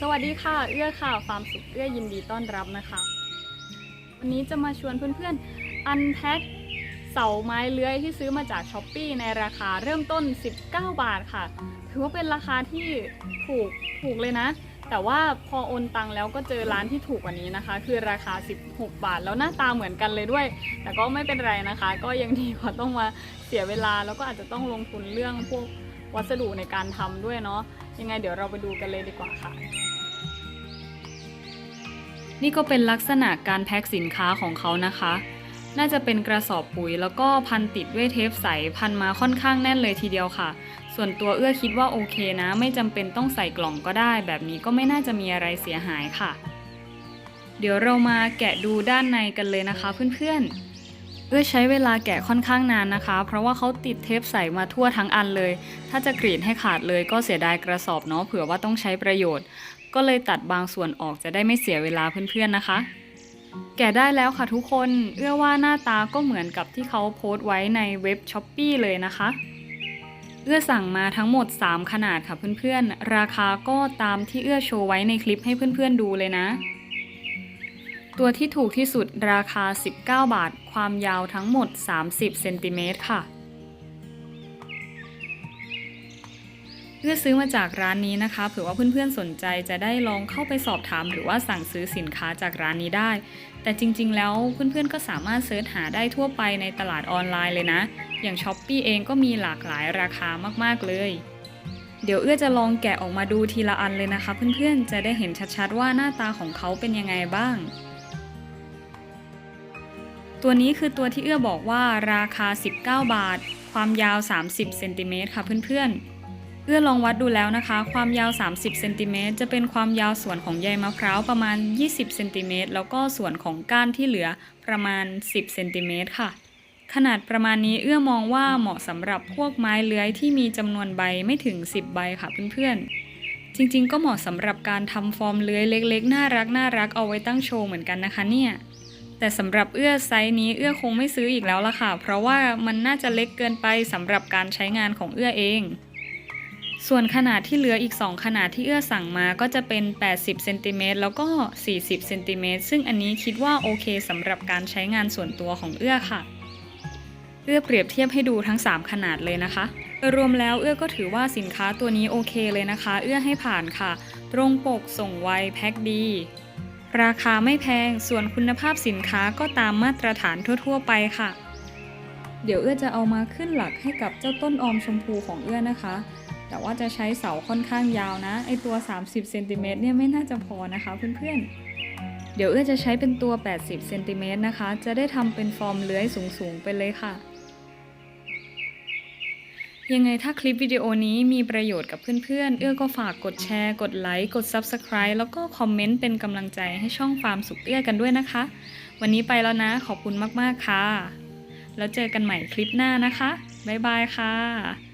สวัสดีค่ะ เอื้อค่ะฟาร์มสุขเอื้อยินดีต้อนรับนะคะ วันนี้จะมาชวนเพื่อนๆอันแพ็คเสาไม้เลื้อยที่ซื้อมาจากช้อปปีในราคาเริ่มต้น 19 บาทค่ะ ถือว่าเป็นราคาที่ถูกถูกเลยนะ แต่ว่าพอโอนตังแล้วก็เจอร้านที่ถูกกว่านี้นะคะ คือราคา 16 บาท แล้วหน้าตาเหมือนกันเลยด้วย แต่ก็ไม่เป็นไรนะคะ ก็ยังดีกว่าต้องมาเสียเวลาแล้วก็อาจจะต้องลงทุนเรื่องพวก วัสดุในการทำด้วยเนาะยังไงเดี๋ยวเราไปดูกันเลยดีกว่าค่ะ นี่ก็เป็นลักษณะการแพ็คสินค้าของเขานะคะ น่าจะเป็นกระสอบปุ๋ย แล้วก็พันติดด้วยเทปใสพันมาค่อนข้างแน่นเลยทีเดียวค่ะ ส่วนตัวเอื้อคิดว่าโอเคนะ ไม่จำเป็นต้องใส่กล่องก็ได้ แบบนี้ก็ไม่น่าจะมีอะไรเสียหายค่ะ เดี๋ยวเรามาแกะดูด้านในกันเลยนะคะเพื่อนๆ เอื้อใช้เวลาแกะค่อนข้างนานนะคะ เพราะว่าเขาติดเทปใสมาทั่วทั้งอันเลย ถ้าจะกรีดให้ขาดเลยก็เสียดายกระสอบเนาะเผื่อว่าต้องใช้ประโยชน์ ก็เลยตัดบางส่วนออกจะได้ไม่เสียเวลาเพื่อนๆนะคะ แกะได้แล้วค่ะทุกคน เอื้อว่าหน้าตาก็เหมือนกับที่เขาโพสต์ไว้ในเว็บช้อปปีเลยนะคะเอื้อสั่งมาทั้งหมด 3 ขนาดค่ะเพื่อนๆ ราคาก็ตามที่เอื้อโชว์ไว้ในคลิปให้เพื่อนๆดูเลยนะ ตัวที่ถูกที่สุดราคา 19 บาท ความยาวทั้งหมด 30เซนติเมตรค่ะเพื่อซื้อมาจากร้านนี้นะคะ เผื่อว่าเพื่อนๆสนใจจะได้ลองเข้าไปสอบถาม หรือว่าสั่งซื้อสินค้าจากร้านนี้ได้ แต่จริงๆ แล้วเพื่อนๆก็สามารถเสิร์ชหาได้ทั่วไปในตลาดออนไลน์เลยนะ อย่าง s h อ p e e เองก็มีหลากหลายราคามากๆเลยเดี๋ยวเอื้อจะลองแกะออกมาดูทีละอันเลยนะคะ เพื่อนๆ จะได้เห็นชัดๆว่าหน้าตาของเขาเป็นยังไงบ้าง ตัวนี้คือตัวที่เอื้อบอกว่าราคา 19 บาท ความยาว 30เซนติเมตรค่ะเพื่อนๆ เอื้อลองวัดดูแล้วนะคะ ความยาว 30เซนติเมตรจะเป็นความยาวส่วนของใยมะพร้าวประมาณ 20เซนติเมตรแล้วก็ส่วนของก้านที่เหลือประมาณ 10เซนติเมตรค่ะ ขนาดประมาณนี้เอื้อมองว่าเหมาะสำหรับพวกไม้เลื้อยที่มีจำนวนใบไม่ถึง 10 ใบค่ะเพื่อนๆจริงๆ ก็เหมาะสำหรับการทำฟอร์มเลื้อยเล็กๆ น่ารักน่ารักเอาไว้ตั้งโชว์เหมือนกันนะคะเนี่ย แต่สำหรับเอื้อไซส์นี้เอื้อคงไม่ซื้ออีกแล้วล่ะค่ะ เพราะว่ามันน่าจะเล็กเกินไปสำหรับการใช้งานของเอื้อเอง ส่วนขนาดที่เหลืออีก 2 ขนาดที่เอื้อสั่งมาก็จะเป็น 80เซนติเมตรแล้วก็ 40เซนติเมตรซึ่งอันนี้คิดว่าโอเคสำหรับการใช้งานส่วนตัวของเอื้อค่ะ เอื้อเปรียบเทียบให้ดูทั้ง 3 ขนาดเลยนะคะรวมแล้วเอื้อก็ถือว่าสินค้าตัวนี้โอเคเลยนะคะ เอื้อให้ผ่านค่ะ ตรงปกส่งไวแพ็คดี ราคาไม่แพงส่วนคุณภาพสินค้าก็ตามมาตรฐานทั่ว ๆ ไปค่ะ เดี๋ยวเอื้อจะเอามาขึ้นหลักให้กับเจ้าต้นออมชมพูของเอื้อนะคะ แต่ว่าจะใช้เสาค่อนข้างยาวนะ ไอตัว 30เซนติเมตรเนี่ยไม่น่าจะพอนะคะเพื่อนๆ เดี๋ยวเอื้อจะใช้เป็นตัว 80เซนติเมตรนะคะ จะได้ทำเป็นฟอร์มเลื้อยสูงๆไปเลยค่ะ ยังไงถ้าคลิปวิดีโอนี้มีประโยชน์กับเพื่อนๆ เอื้อก็ฝากกดแชร์ กดไลค์ กด Subscribe แล้วก็คอมเมนต์เป็นกำลังใจให้ช่องฟาร์มสุขเอื้อกันด้วยนะคะ วันนี้ไปแล้วนะ ขอบคุณมากๆค่ะ แล้วเจอกันใหม่คลิปหน้านะคะ บ๊ายบายค่ะ